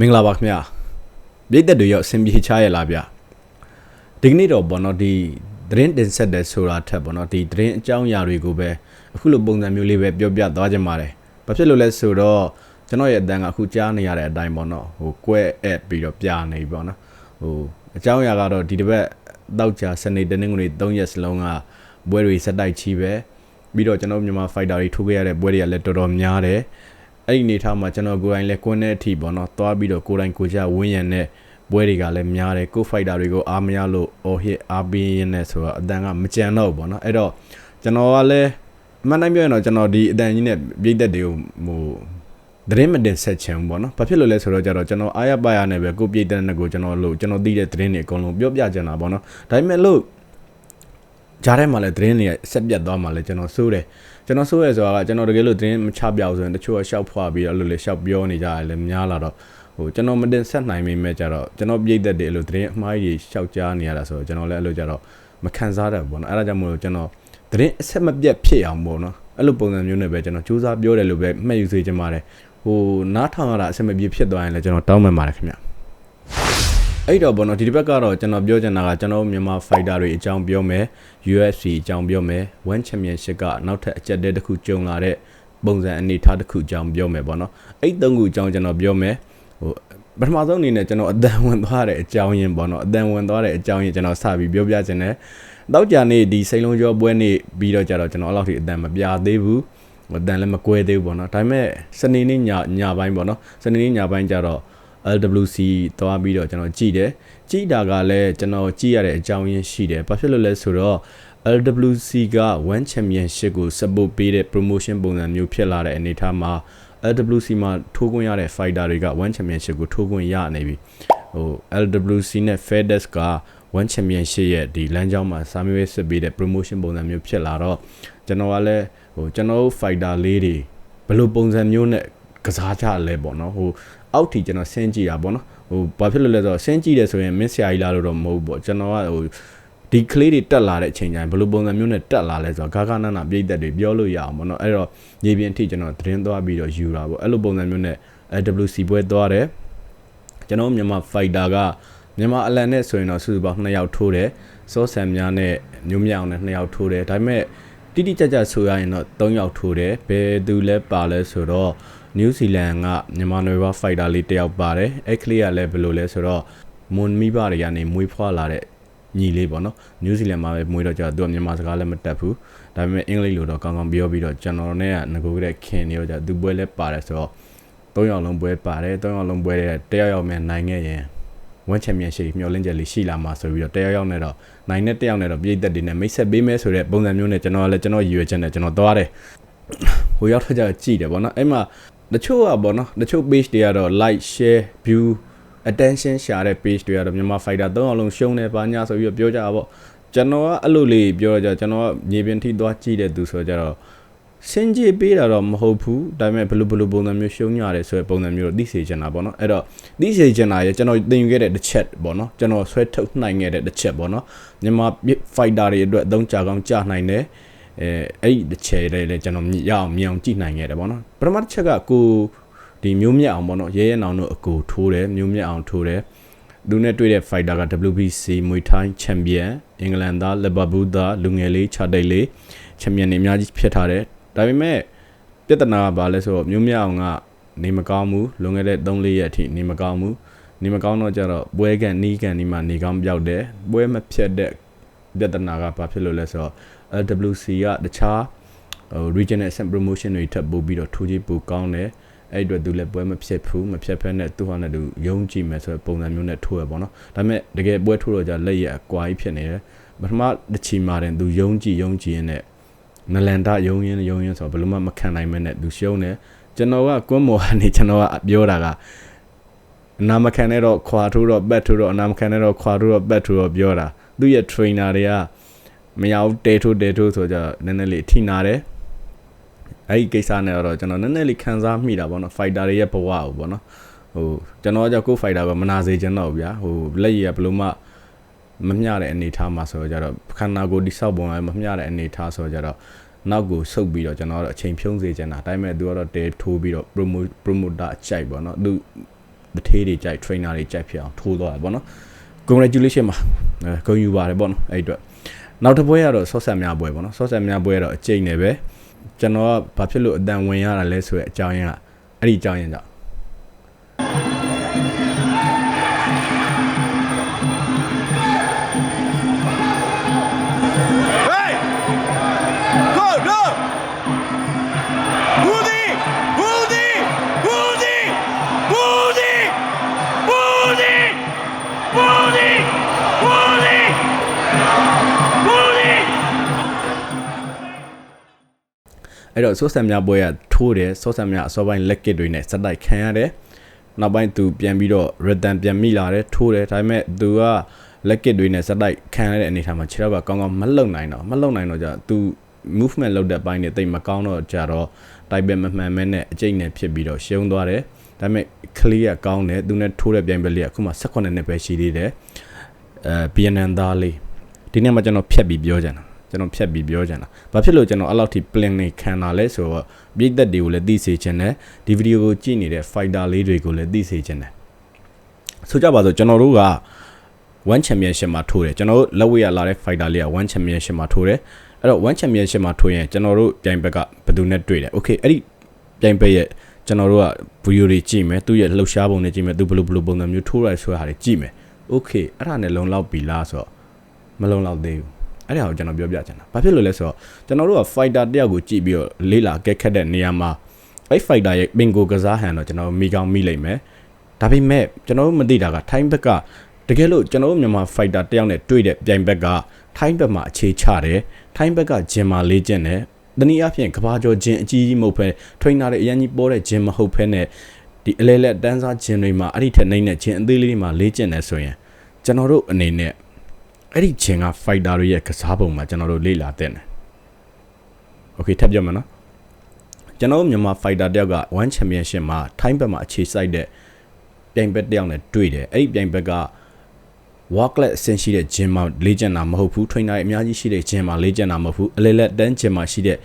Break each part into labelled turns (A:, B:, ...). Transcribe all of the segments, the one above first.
A: မင်္ဂလာပါခင်ဗျာပြည်သက်တွေရောအဆင်ပြေချရလားဗျဒီကနေ့တော့ဘောနော်ဒီသတင်းတင်ဆက်တဲ့ဆိုတာထက်ဘောနော်ဒီသတင်းအကြောင်းအရာတွေကိုပဲအခုလိုပုံစံမျိုးလေးပဲပြောပြသွားကြမှာတယ်ဘာဖြစ်လို့လဲဆိုတော့ကျွန်တော်ရဲ့အတန်းကအခုကြားနေရတဲ့အတိုင်းပေါ့နော်ဟိုကွဲအပ်ပြီးတော့ပြနေပြီပေါ့နော်ဟိုအကြောင်းအရာကတော့ဒီတစ်ပတ်တောက်ကြစနေတနင်္ဂနွေ3ရက်စလုံးကဘွဲတွေစက်တိုက်ချီပဲပြီးတော့ကျွန်တော်မြန်မာ fighter တွေထိုးခဲ့ရတဲ့ဘွဲတွေကလည်းတော်တော်များတယ် အဲ့ဒီအနေထားမှာကျွန်တော်ကိုယ်တိုင်လည်းကွန်းတဲ့အထိပေါ့နော်သွားပြီးတော့ကိုယ်တိုင်ကိုကြဝင်းရံတဲ့ပွဲတွေကလည်းများတယ်ကိုဖိုက်တာတွေကိုအားမရလို့အော်ဟစ်အားပေးရင်းနဲ့ဆိုတော့အတန်ကမကြံတော့ဘူးပေါ့နော်အဲ့တော့ကျွန်တော်ကလည်းအမှန်တိုင်းပြောရင်တော့ကျွန်တော်ဒီအတန်ကြီးနဲ့ပြည်သက်တွေကိုဟိုသတင်းမတင်ဆက်ချင်ဘူးပေါ့နော်ဘာဖြစ်လို့လဲဆိုတော့ကြတော့ကျွန်တော်အားရပါရနဲ့ပဲကိုပြည်သက်နဲ့ကိုကျွန်တော်လို့ကျွန်တော်သိတဲ့သတင်းတွေအကုန်လုံးပြောပြချင်တာပေါ့နော်ဒါပေမဲ့လို့ ကြားထဲမှာလည်းသတင်းတွေဆက်ပြတ်သွားမှလည်းကျွန်တော်စိုးတယ်ကျွန်တော်စိုးရဲဆိုတာကကျွန်တော်တကယ်လို့သတင်းမချပြအောင်ဆိုရင်တချို့ကရှောက်ဖွာပြီးတော့အဲ့လိုလေရှောက်ပြောနေကြတယ်လည်းများလာတော့ဟိုကျွန်တော်မတင်ဆက်နိုင်မိမဲ့ကြတော့ကျွန်တော်ပြည့်သက်တယ်အဲ့လိုသတင်းအမှားကြီးရှောက်ကြားနေရတာဆိုတော့ကျွန်တော်လည်းအဲ့လိုကြတော့မခံစားတတ်ဘူးပေါ့နော်အဲ့ဒါကြောင့်မို့လို့ကျွန်တော်သတင်းအဆက်မပြတ်ဖြစ်အောင်ပေါ့နော်အဲ့လိုပုံစံမျိုးနဲ့ပဲကျွန်တော်စူးစမ်းပြောတယ်လို့ပဲမှတ်ယူစေချင်ပါတယ်ဟိုနားထောင်ရတာအဆက်မပြတ်ဖြစ်သွားရင်လည်းကျွန်တော်တောင်းပန်ပါတယ်ခင်ဗျ အဲ့တော့ဘောနော်ဒီတစ်ဘက်ကတော့ကျွန်တော်ပြောချင်တာကကျွန်တော်မြန်မာ fighter တွေအကြောင်းပြောမယ် UFC အကြောင်းပြောမယ် One Championship ကနောက်ထပ်အကြက်တဲတစ်ခုကြုံလာတဲ့ပုံစံအနေအထားတစ်ခုအကြောင်းပြောမယ်ပေါ့နော်အဲ့သုံးခုအကြောင်းကျွန်တော်ပြောမယ်ဟိုပထမဆုံးအနေနဲ့ကျွန်တော်အတန်ဝင်သွားတဲ့အကြောင်းရင်းပေါ့နော်အတန်ဝင်သွားတဲ့အကြောင်းရင်းကျွန်တော်စပြီးပြောပြခြင်းနဲ့တောက်ကြနေဒီစိန်လုံးကျော်ပွဲနေပြီးတော့ကြတော့ကျွန်တော်အဲ့လောက်ထိအတန်မပြသေးဘူးအတန်လည်းမကွဲသေးဘူးပေါ့နော်ဒါပေမဲ့စနေနေ့ညညပိုင်းပေါ့နော်စနေနေ့ညပိုင်းကြတော့ LWC သွားပြီးတော့ကျွန်တော်ကြည့်တယ်ကြည့်တာကလည်းကျွန်တော်ကြည့်ရတဲ့အကြောင်းရင်းရှိတယ်ဘာဖြစ်လို့လဲဆိုတော့ LWC က One Championship ကို support ပေးတဲ့ promotion ပုံစံမျိုးဖြစ်လာတဲ့အနေအထားမှာ LWC မှာထိုးခွင့်ရတဲ့ fighter တွေက One Championship ကိုထိုးခွင့်ရနေပြီဟို LWC နဲ့ FedEx က One Championship ရဲ့ဒီလမ်းကြောင်းမှာစာမေးပွဲစစ်ပေးတဲ့ promotion ပုံစံမျိုးဖြစ်လာတော့ကျွန်တော်ကလည်းဟိုကျွန်တော်တို့ fighter လေးတွေဘယ်လိုပုံစံမျိုးနဲ့ကစားကြလဲပေါ့နော်ဟို အောက်ထီကျွန်တော်ဆင်းကြည့်တာပေါ့နော်ဟိုဘာဖြစ်လို့လဲဆိုတော့ဆင်းကြည့်တယ်ဆိုရင်မင်းဆရာကြီးလာလို့တော့မဟုတ်ဘူးပေါ့ကျွန်တော်ကဟိုဒီကလေးတွေတက်လာတဲ့အချိန်ကျရင်ဘယ်လိုပုံစံမျိုးနဲ့တက်လာလဲဆိုတော့ဂါဂနာနာပြိသက်တွေပြောလို့ရအောင်ပေါ့နော်အဲ့တော့ရေပြင်အထိကျွန်တော်သတင်းသွားပြီးတော့ယူတာပေါ့အဲ့လိုပုံစံမျိုးနဲ့ WC ပွဲသွားတယ်ကျွန်တော်မြန်မာ fighter ကမြန်မာအလန်နဲ့ဆိုရင်တော့စုစုပေါင်း2ယောက်ထိုးတယ်စောဆန်များနဲ့မျိုးမြောင်နဲ့2ယောက်ထိုးတယ်ဒါပေမဲ့တိတိကျကျဆိုရရင်တော့3ယောက်ထိုးတယ်ဘယ်သူလဲပါလဲဆိုတော့ နယူးဇီလန်ကမြန်မာနွေဘဖိုက်တာလေးတယောက်ပါတယ်အဲ့ကလေးကလည်းဘယ်လိုလဲဆိုတော့မွန်မိဘတွေကနေမွေးဖွားလာတဲ့ညီလေးပေါ့နော်နယူးဇီလန်မှာပဲမွေးတော့ကျတော့သူကမြန်မာစကားလည်းမတတ်ဘူးဒါပေမဲ့အင်္ဂလိပ်လိုတော့ကောင်းကောင်းပြောပြီးတော့ကျွန်တော်နဲ့ကငကိုကတဲ့ခင်နေတော့ကျသူပွဲလည်းပါတယ်ဆိုတော့၃ယောက်လုံးပွဲပါတယ်၃ယောက်လုံးပွဲတဲ့တယောက်ယောက်မြန်နိုင်ခဲ့ရင်ဝမ်ချန်ပီယံရှစ်မျှော်လင့်ချက်လေးရှိလာမှာဆိုပြီးတော့တယောက်ယောက်နဲ့တော့နိုင်နဲ့တယောက်နဲ့တော့ပြည်သက်တွေနဲ့မိတ်ဆက်ပေးမယ်ဆိုတဲ့ပုံစံမျိုးနဲ့ကျွန်တော်ကလည်းကျွန်တော်ရည်ရွယ်ချက်နဲ့ကျွန်တော်သွားတယ်ဟိုရောက်တော့ကြကြည့်တယ်ဗောနော်အဲ့မှာ တချို့ကဗောနော်တချို့ page တွေကတော့ like share view attention ရှာတဲ့ page တွေကတော့မြန်မာ fighter ၃အောင်လုံးရှုံးတယ်ပါညာဆိုပြီးတော့ပြောကြတာဗောကျွန်တော်ကအဲ့လိုလေးပြောကြကျွန်တော်ကမြေပြင်ထိသွားကြည့်တဲ့သူဆိုကြတော့စင်ကြေပေးတာတော့မဟုတ်ဘူးဒါပေမဲ့ဘလူးဘလူးပုံစံမျိုးရှုံးရတယ်ဆိုတဲ့ပုံစံမျိုးတော့သိစေချင်တာပေါ့နော်အဲ့တော့သိစေချင်တာရကျွန်တော်သင်ယူခဲ့တဲ့တစ်ချက်ပေါ့နော်ကျွန်တော်ဆွဲထုတ်နိုင်ခဲ့တဲ့တစ်ချက်ပေါ့နော်မြန်မာ fighter တွေအတွက်အသုံးချကောင်းကြနိုင်တယ် အဲအဲ့ဒီတစ်ချက်လေးလည်းကျွန်တော်ရအောင်မြင်အောင်ကြည့်နိုင်ခဲ့တယ်ပေါ့နော်ပထမတစ်ချက်ကကိုဒီမျိုးမြတ်အောင်ပေါ့နော်ရဲရဲနောင်တို့အကိုထိုးတယ်မျိုးမြတ်အောင်ထိုးတယ်သူနဲ့တွေ့တဲ့ fighter က WBC မွေထိုင်းချန်ပီယံအင်္ဂလန်သားလဘဘူသားလူငယ်လေးခြာတိတ်လေးချန်ပီယံနေအများကြီးဖြစ်ထားတယ်ဒါပေမဲ့ပြဿနာကဘာလဲဆိုတော့မျိုးမြအောင်ကနေမကောင်းဘူးလွန်ခဲ့တဲ့3-4ရက်အထိနေမကောင်းဘူးနေမကောင်းတော့ကြတော့ပွဲကန်နီးကန်ဒီမှာနေကောင်းပြောက်တယ်ပွဲမဖြတ်တဲ့ပြဿနာကဘာဖြစ်လို့လဲဆိုတော့ LWC ကတခြားဟို regional ascent promotion တွေထပ်ပို့ပြီးတော့ထိုးကြီးပိုကောင်းတယ်အဲ့အတွက်သူလည်းပွဲမဖြစ်ဘူးမဖြစ်ဖက်နဲ့သူဟာနဲ့သူယုံကြည်မယ်ဆိုတဲ့ပုံစံမျိုးနဲ့ထိုးရပေါ့နော်ဒါပေမဲ့တကယ်ပွဲထိုးတော့じゃလက်ရအကွာကြီးဖြစ်နေတယ်ပထမတစ်ချီမှာတင်သူယုံကြည်ယုံကြည်ရင်းနဲ့နလန်ဒယုံရင်ယုံရင်ဆိုတော့ဘယ်လိုမှမခံနိုင်မဲနဲ့သူရှုံးတယ်ကျွန်တော်ကကွန်းမော်ကနေကျွန်တော်ကပြောတာကအနာမခံနဲ့တော့ခွာထိုးတော့ဘက်ထိုးတော့အနာမခံနဲ့တော့ခွာထိုးတော့ဘက်ထိုးတော့ပြောတာသူ့ရဲ့ trainer တွေက မရဘူးတဲထိုးတဲထိုးဆိုကြနည်းနည်းလေးထိနာတယ်အဲ့ဒီကိစ္စနဲ့တော့ကျွန်တော်နည်းနည်းလေးခံစားမိတာပေါ့နော် fighter တွေရဲ့ဘဝကိုပေါ့နော်ဟိုကျွန်တော်ကကြောက်ကို fighter ကမနာစေချင်တော့ဗျာဟိုလက်ရည်ကဘယ်လိုမှမမျှတဲ့အနေထားမှာဆိုတော့ကြတော့ခန္ဓာကိုယ်တိဆောက်ပုံကမမျှတဲ့အနေထားဆိုတော့ကြတော့နောက်ကိုဆုပ်ပြီးတော့ကျွန်တော်တို့အချိန်ဖြုံးစေချင်တာဒါပေမဲ့သူကတော့တဲထိုးပြီးတော့ promote promoter အချိုက်ပေါ့နော်သူတထေးတွေကြိုက် trainer တွေကြိုက်ဖြစ်အောင်ထိုးသွားတာပေါ့နော် congratulation ပါအဲဂုဏ်ယူပါတယ်ပေါ့နော်အဲ့အတွက် နောက်တစ်ပွဲကတော့ဆော့ဆက်များပွဲပေါ့နော်ဆော့ဆက်များပွဲကတော့အကျိတ်နေပဲကျွန်တော်ကဘာဖြစ်လို့အတန်ဝင်ရတာလဲဆိုတဲ့အကြောင်းရင်းကအဲ့ဒီအကြောင်းရင်းကြောင့် အဲ့တော့ဆော့ဆန်များပွဲကထိုးတယ်ဆော့ဆန်များအစောပိုင်းလက်ကစ်တွေနဲ့စက်တိုက်ခံရတယ်နောက်ပိုင်းသူပြန်ပြီးတော့ rhythm ပြန်မိလာတယ်ထိုးတယ်ဒါပေမဲ့သူကလက်ကစ်တွေနဲ့စက်တိုက်ခံရတဲ့အနေအထားမှာခြေထောက်ကကောင်းကောင်းမလုံနိုင်တော့မလုံနိုင်တော့じゃသူ movement လုပ်တဲ့ပိုင်းတွေတိတ်မကောင်းတော့ကြတော့တိုက်ပဲမမှန်မဲနဲ့အကျိတ်နဲ့ဖြစ်ပြီးတော့ရှုံးသွားတယ်ဒါပေမဲ့ clear ကောင်းတယ်သူနဲ့ထိုးတဲ့ပြိုင်ပွဲလေးကအခုမှ18နှစ်ပဲရှိသေးတယ်အဲ BNN သားလေးဒီနေ့မှကျွန်တော်ဖြတ်ပြီးပြောကြတာ ကျွန်တော်ဖြတ်ပြီးပြောကြတာဘာဖြစ်လို့ကျွန်တော်အဲ့လောက်ထိ plan နေခံတာလဲဆိုတော့ပြည်သက်တွေကိုလည်းသိစေချင်တယ်ဒီဗီဒီယိုကိုကြည့်နေတဲ့ fighter လေးတွေကိုလည်းသိစေချင်တယ်ဆိုကြပါစို့ကျွန်တော်တို့က1 championship မှာထိုးတယ်ကျွန်တော်တို့လက်ဝဲရလာတဲ့ fighter လေးက1 championship မှာထိုးတယ်အဲ့တော့1 championship မှာထိုးရင်ကျွန်တော်တို့ပြိုင်ဘက်ကဘယ်သူနဲ့တွေ့တယ် okay အဲ့ဒီပြိုင်ဘက်ရဲ့ကျွန်တော်တို့ကဗီဒီယိုတွေကြည့်မယ်သူ့ရဲ့လှုပ်ရှားပုံတွေကြည့်မယ်သူဘယ်လိုဘယ်လိုပုံစံမျိုးထိုးရဆွဲတာတွေကြည့်မယ် okay အဲ့ဒါနဲ့လုံလောက်ပြီလားဆိုတော့မလုံလောက်သေးဘူး အဲ့ဒါကိုကျွန်တော်ပြောပြချင်တာဘာဖြစ်လို့လဲဆိုတော့ကျွန်တော်တို့က fighter တယောက်ကိုကြည့်ပြီးတော့လေးလာကက်ခတ်တဲ့နေရာမှာအဲ့ fighter ရဲ့ bingo ကစားဟန်တော့ကျွန်တော်မိကောင်းမိလိုက်မယ်ဒါပေမဲ့ကျွန်တော်တို့မသိတာကထိုင်းဘက်ကတကယ်လို့ကျွန်တော်တို့မြန်မာ fighter တယောက်နဲ့တွေ့တဲ့ပြိုင်ဘက်ကထိုင်းဘက်မှာအခြေချတယ်ထိုင်းဘက်ကဂျင်မာလေးကျင့်တယ်တနည်းအားဖြင့်ကဘာကျော်ဂျင်အကြီးကြီးမဟုတ်ဘဲ trainer တွေအရင်ကြီးပေါ်တဲ့ဂျင်မဟုတ်ဘဲနဲ့ဒီအလဲလက်တန်းစားဂျင်တွေမှာအဲ့ဒီထက်နှိမ့်တဲ့ဂျင်အသေးလေးတွေမှာလေးကျင့်တယ်ဆိုရင်ကျွန်တော်တို့အနေနဲ့ အဲ့ဒီဂျင်က fighter တွေရဲ့ကစားပုံမှာကျွန်တော်တို့လေ့လာတဲ့တယ်။ Okay ထပ်ပြောမယ်နော်။ကျွန်တော်တို့မြန်မာ fighter တယောက်က1 championship မှာ ထိုင်းဘက်မှာအခြေစိုက်တဲ့ပြိုင်ဘက်တယောက်နဲ့တွေ့တယ်။အဲ့ဒီပြိုင်ဘက်က worklet အဆင့်ရှိတဲ့ gym မှာလေ့ကျင့်တာမဟုတ်ဘူး trainer တွေအများကြီးရှိတဲ့ gym မှာလေ့ကျင့်တာမဟုတ်ဘူးအလေလက်တန်း gym မှာရှိတဲ့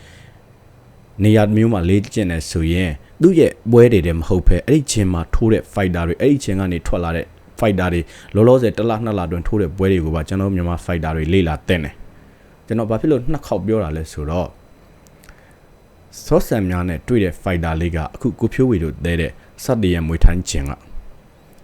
A: နေရာမျိုးမှာလေ့ကျင့်နေဆိုရင်သူ့ရဲ့ပွဲတွေတည်းမဟုတ်ဘဲအဲ့ဒီ gym မှာထိုးတဲ့ fighter တွေအဲ့ဒီ gym ကနေထွက်လာတဲ့ fighter တွေလောလောဆယ်တစ်လနှစ်လတွင်ထိုးတဲ့ပွဲတွေကိုပါကျွန်တော်မြန်မာ fighter တွေလေ့လာတဲ့တယ်ကျွန်တော်ဘာဖြစ်လို့နှစ်ခေါက်ပြောတာလဲဆိုတော့ဆော့ဆန်များနဲ့တွေ့တဲ့ fighter လေးကအခုကိုဖြိုးဝေတို့တဲတဲ့စက်တရံမွေထမ်းကျင်က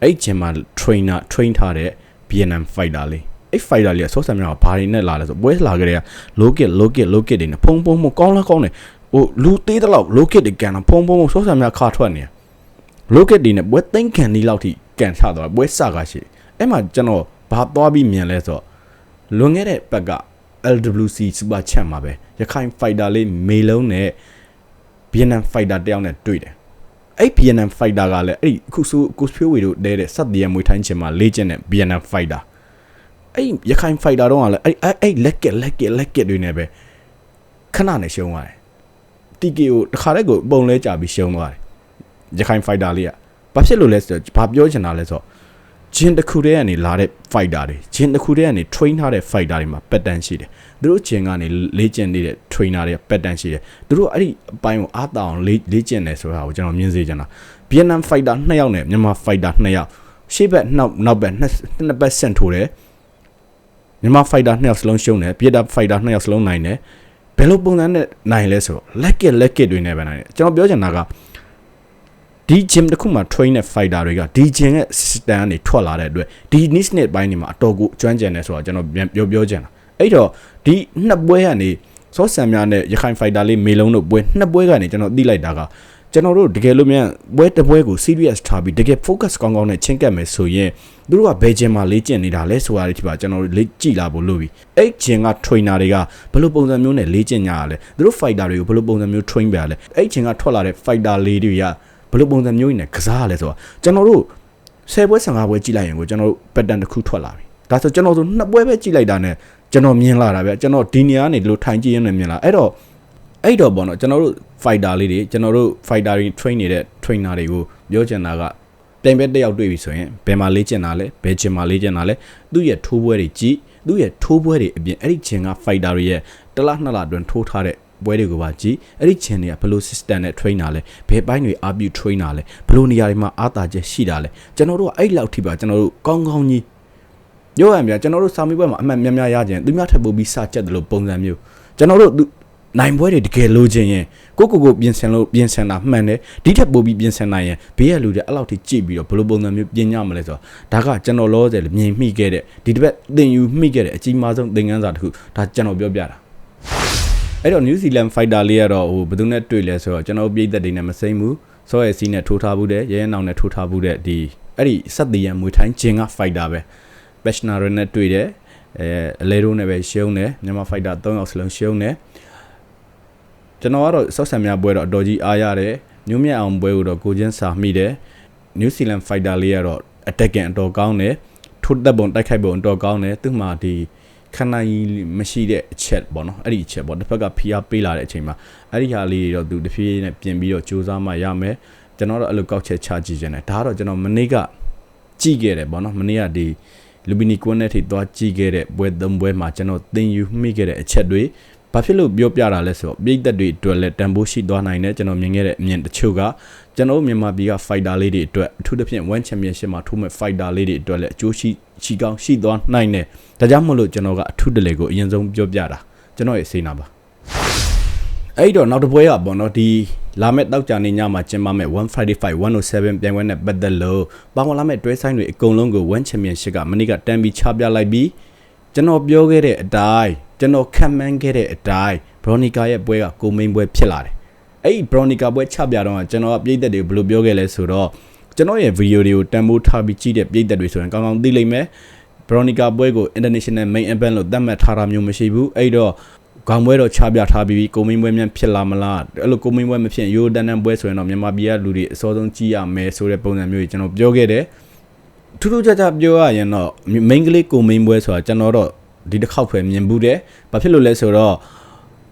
A: အဲ့ကျင်မှာ trainer train ထားတဲ့ BNM fighter လေးအဲ့ fighter လေးကဆော့ဆန်များကဘာတွေနဲ့လာလဲဆိုပွဲလာကြတဲ့က low kick low kick low kick တွေနဲ့ဖုံဖုံဖုံကောင်းလားကောင်းတယ်ဟိုလူသေးတဲ့လောက် low kick တွေကန်တာဖုံဖုံဖုံဆော့ဆန်များခါထွက်နေ low kick တွေနဲ့ပွဲသိမ့်ကန်ဒီလောက်ထိ ကန်ချသွားပွဲစကားရှိအဲ့မှာကျွန်တော်ဘာသွားပြီးမြင်လဲဆိုတော့လွန်ခဲ့တဲ့ဘက်က LWC Super Champ မှာပဲရခိုင် fighter လေးမေလုံးနဲ့ Vietnam fighter တယောက်နဲ့တွေ့တယ်အဲ့ Vietnam fighter ကလည်းအဲ့ဒီအခုဆိုကိုဆွေးဝေတို့တဲတဲ့စက်တရမွေထိုင်းချင်မှာလေ့ကျင့်တဲ့ Vietnam fighter အဲ့ရခိုင် fighter တော့ကလည်းအဲ့အဲ့အဲ့လက်ကက်လက်ကက်လက်ကက်တွေနဲ့ပဲခဏနဲ့ရှုံးသွားတယ် TKO တခါတည်းကိုပုံလဲကြပြီးရှုံးသွားတယ်ရခိုင် fighter လေးက ဘာဖြစ်လို့လဲဆိုတော့ဘာပြောချင်တာလဲဆိုတော့ဂျင်တစ်ခုတည်းကနေလာတဲ့ fighter တွေဂျင်တစ်ခုတည်းကနေ train ထားတဲ့ fighter တွေမှာ pattern ရှိတယ်သူတို့ဂျင်ကနေလေ့ကျင့်နေတဲ့ trainer တွေက pattern ရှိတယ်သူတို့အဲ့ဒီအပိုင်းကိုအားတောင်းလေ့လေ့ကျင့်တယ်ဆိုတာကိုကျွန်တော်မြင်စေချင်တာ Vietnam fighter 2ယောက်နဲ့မြန်မာ fighter 2ယောက်ရှေ့ဘက်နောက်နောက်ဘက်နှစ်နှစ်ဘက်ဆင့်ထိုးတယ်မြန်မာ fighter 2ယောက်စလုံးရှုံးတယ် Vietnam fighter 2ယောက်စလုံးနိုင်တယ်ဘယ်လိုပုံစံနဲ့နိုင်လဲဆိုတော့လက်ကက်လက်ကက်တွေနဲ့ပဲနိုင်တယ်ကျွန်တော်ပြောချင်တာက ဒီ gym တစ်ခုမှာ train တဲ့ fighter တွေကဒီ gym ရဲ့ system ကနေထွက်လာတဲ့အတွက်ဒီ niche net ဘိုင်းတွေမှာအတော်ကိုကျွမ်းကျင်တယ်ဆိုတော့ကျွန်တော်ပြန်ပြောပြောချင်တာအဲ့တော့ဒီနှစ်ပွဲကနေစောဆန်များနဲ့ရခိုင် fighter လေးမေလုံးတို့ပွဲနှစ်ပွဲကနေကျွန်တော်သိလိုက်တာကကျွန်တော်တို့တကယ်လို့မြန်ပွဲတစ်ပွဲကို serious ထားပြီးတကယ် focus ကောင်းကောင်းနဲ့ချင်းကပ်မယ်ဆိုရင်သူတို့ကဘယ်ဂျင်မှာလေ့ကျင့်နေတာလဲဆိုတာတွေဒီပါကျွန်တော်တို့လေ့ကြည့်လာဖို့လို့ပြီအဲ့ဂျင်က trainer တွေကဘယ်လိုပုံစံမျိုးနဲ့လေ့ကျင့်ကြရလဲသူတို့ fighter တွေကိုဘယ်လိုပုံစံမျိုး train ပြရလဲအဲ့ဂျင်ကထွက်လာတဲ့ fighter လေးတွေက ဘယ်လိုပုံစံမျိုးနဲ့ကစားရလဲဆိုတာကျွန်တော်တို့10ပွဲ15ပွဲကြည့်လိုက်ရင်ကိုကျွန်တော်တို့ pattern တစ်ခုထွက်လာပြီဒါဆိုကျွန်တော်တို့နှစ်ပွဲပဲကြည့်လိုက်တာနဲ့ကျွန်တော်မြင်လာတာဗျကျွန်တော်ဒီနေရာကနေဒီလိုထိုင်ကြည့်ရနေမြင်လာအဲ့တော့အဲ့တော့ပေါ့နော်ကျွန်တော်တို့ fighter လေးတွေကျွန်တော်တို့ fighter တွေ train နေတဲ့ trainer တွေကိုပြောချင်တာကပြိုင်ဘက်တစ်ယောက်တွေ့ပြီဆိုရင်ဘယ်မှာလေ့ကျင့်တာလဲဘယ်ချင်းမှာလေ့ကျင့်တာလဲသူ့ရဲ့ထိုးပွဲတွေကြည့်သူ့ရဲ့ထိုးပွဲတွေအပြင်အဲ့ဒီချင်းက fighter တွေရဲ့တစ်လနှစ်လအတွင်းထိုးထားတဲ့ ပွဲတွေကိုပါကြည့်အဲ့ဒီ chain တွေကဘယ်လို system နဲ့ train တာလဲဘယ်ပိုင်းတွေအားပြု train တာလဲဘယ်လိုနေရာတွေမှာအားသာချက်ရှိတာလဲကျွန်တော်တို့ကအဲ့လောက်ထိပါကျွန်တော်တို့ကောင်းကောင်းကြီးပြောရရင်ဗျာကျွန်တော်တို့စာမေးပွဲမှာအမှတ်များများရကြရင်သူများထပ်ပို့ပြီးစာချက်တယ်လို့ပုံစံမျိုးကျွန်တော်တို့သူနိုင်ပွဲတွေတကယ်လိုချင်ရင်ကိုကိုကိုပြင်ဆင်လို့ပြင်ဆင်တာမှန်တယ်ဒီထက်ပိုပြီးပြင်ဆင်နိုင်ရင်ဘေးရလူတွေအဲ့လောက်ထိကြည့်ပြီးတော့ဘယ်လိုပုံစံမျိုးပြင်ကြမလဲဆိုတော့ဒါကကျွန်တော်လောဆယ်မြင်မိခဲ့တဲ့ဒီတစ်ပတ်သင်ယူမိခဲ့တဲ့အကြီးမားဆုံးသင်ခန်းစာတစ်ခုဒါကျွန်တော်ပြောပြတာ အဲ့တော့ New Zealand fighter လေးကတော့ဟိုဘယ်သူနဲ့တွေ့လဲဆိုတော့ကျွန်တော်ပြည်သက်တွေနဲ့မစိမ့်ဘူးစောရဲ့စီးနဲ့ထိုးထားဘူးတဲ့ရဲရဲနောင်နဲ့ထိုးထားဘူးတဲ့ဒီအဲ့ဒီစက်တီရန်မွေထိုင်းဂျင်က fighter ပဲ Passioner နဲ့တွေ့တယ်အဲအလဲရိုးနဲ့ပဲရှုံးတယ်မြန်မာ fighter 3ယောက်စလုံးရှုံးတယ်ကျွန်တော်ကတော့ဆော့ဆန်များပွဲတော့အတော်ကြီးအားရတယ်ညွှန်းမြတ်အောင်ပွဲကိုတော့ကိုချင်းစာမိတယ် New Zealand fighter လေးကတော့ attacking အတော်ကောင်းတယ်ထိုးတက်ပုံတိုက်ခိုက်ပုံအတော်ကောင်းတယ်သူမှဒီ ခဏကြီးမရှိတဲ့အချက်ပေါ့နော်အဲ့ဒီအချက်ပေါ့တစ်ဖက်ကဖိအားပေးလာတဲ့အချိန်မှာအဲ့ဒီဟာလေးတွေတော့သူတဖြည်းဖြည်းနဲ့ပြင်ပြီးတော့စူးစမ်းမှရမယ်ကျွန်တော်တော့အဲ့လိုကောက်ချက်ချကြည့်ခြင်းတယ်ဒါကတော့ကျွန်တော်မနေ့ကကြည့်ခဲ့တယ်ပေါ့နော်မနေ့ကဒီလူဘီနီကွန်းနဲ့ထိသွားကြည့်ခဲ့တဲ့ပွဲသုံးပွဲမှာကျွန်တော်သင်ယူမိခဲ့တဲ့အချက်တွေ ဘာဖြစ်လို့ပြောပြတာလဲဆိုတော့ပြည်သက်တွေအတွက်လည်းတန်ဖိုးရှိသွားနိုင်တယ်ကျွန်တော်မြင်ခဲ့တဲ့အမြင်တချို့ကကျွန်တော်မြန်မာပြည်က fighter လေးတွေအတွက်အထူးသဖြင့် one championship မှာထိုးမဲ့ fighter လေးတွေအတွက်လည်းအကျိုးရှိရှိကောင်းရှိသွားနိုင်တယ်ဒါကြောင့်မို့လို့ကျွန်တော်ကအထူးတလေကိုအရင်ဆုံးပြောပြတာကျွန်တော်ရဲ့စေနာပါအဲ့တော့နောက်တစ်ပွဲကပေါ့နော်ဒီလာမဲ့တောက်ကြနေညမှာကျင်းပမဲ့155 107ပြိုင်ပွဲနဲ့ပတ်သက်လို့ပေါဝင်လာမဲ့တွဲဆိုင်တွေအကုန်လုံးကို1 championship ကမနေ့ကတန်ပြီးချပြလိုက်ပြီးကျွန်တော်ပြောခဲ့တဲ့အတိုင်း ကျွန်တော်ခံမှန်းခဲ့တဲ့အတိုင်းဘရိုနီကာရဲ့ပွဲကကိုမိန်ပွဲဖြစ်လာတယ်အဲ့ဒီဘရိုနီကာပွဲချပြတော့ကျွန်တော်ကပြည်သက်တွေဘယ်လိုပြောခဲ့လဲဆိုတော့ကျွန်တော်ရဲ့ဗီဒီယိုတွေကိုတန်ဖိုးထားပြီးကြည့်တဲ့ပြည်သက်တွေဆိုရင်ကောင်းကောင်းသိလိမ့်မယ်ဘရိုနီကာပွဲကို international main event လို့သတ်မှတ်ထားတာမျိုးမရှိဘူးအဲ့တော့ခေါင်းပွဲတော့ချပြထားပြီးကိုမင်းပွဲမြန်ဖြစ်လာမလားအဲ့လိုကိုမင်းပွဲမဖြစ်ရိုးတန်းတန်းပွဲဆိုရင်တော့မြန်မာပြည်ကလူတွေအစောဆုံးကြည့်ရမယ်ဆိုတဲ့ပုံစံမျိုးကြီးကျွန်တော်ပြောခဲ့တယ်ထူးထူးခြားခြားပြောရရင်တော့ main ကလေးကိုမင်းပွဲဆိုတာကျွန်တော်တော့ ဒီတစ်ခေါက်ပဲမြင်ဘူးတယ်။ဘာဖြစ်လို့လဲဆိုတော့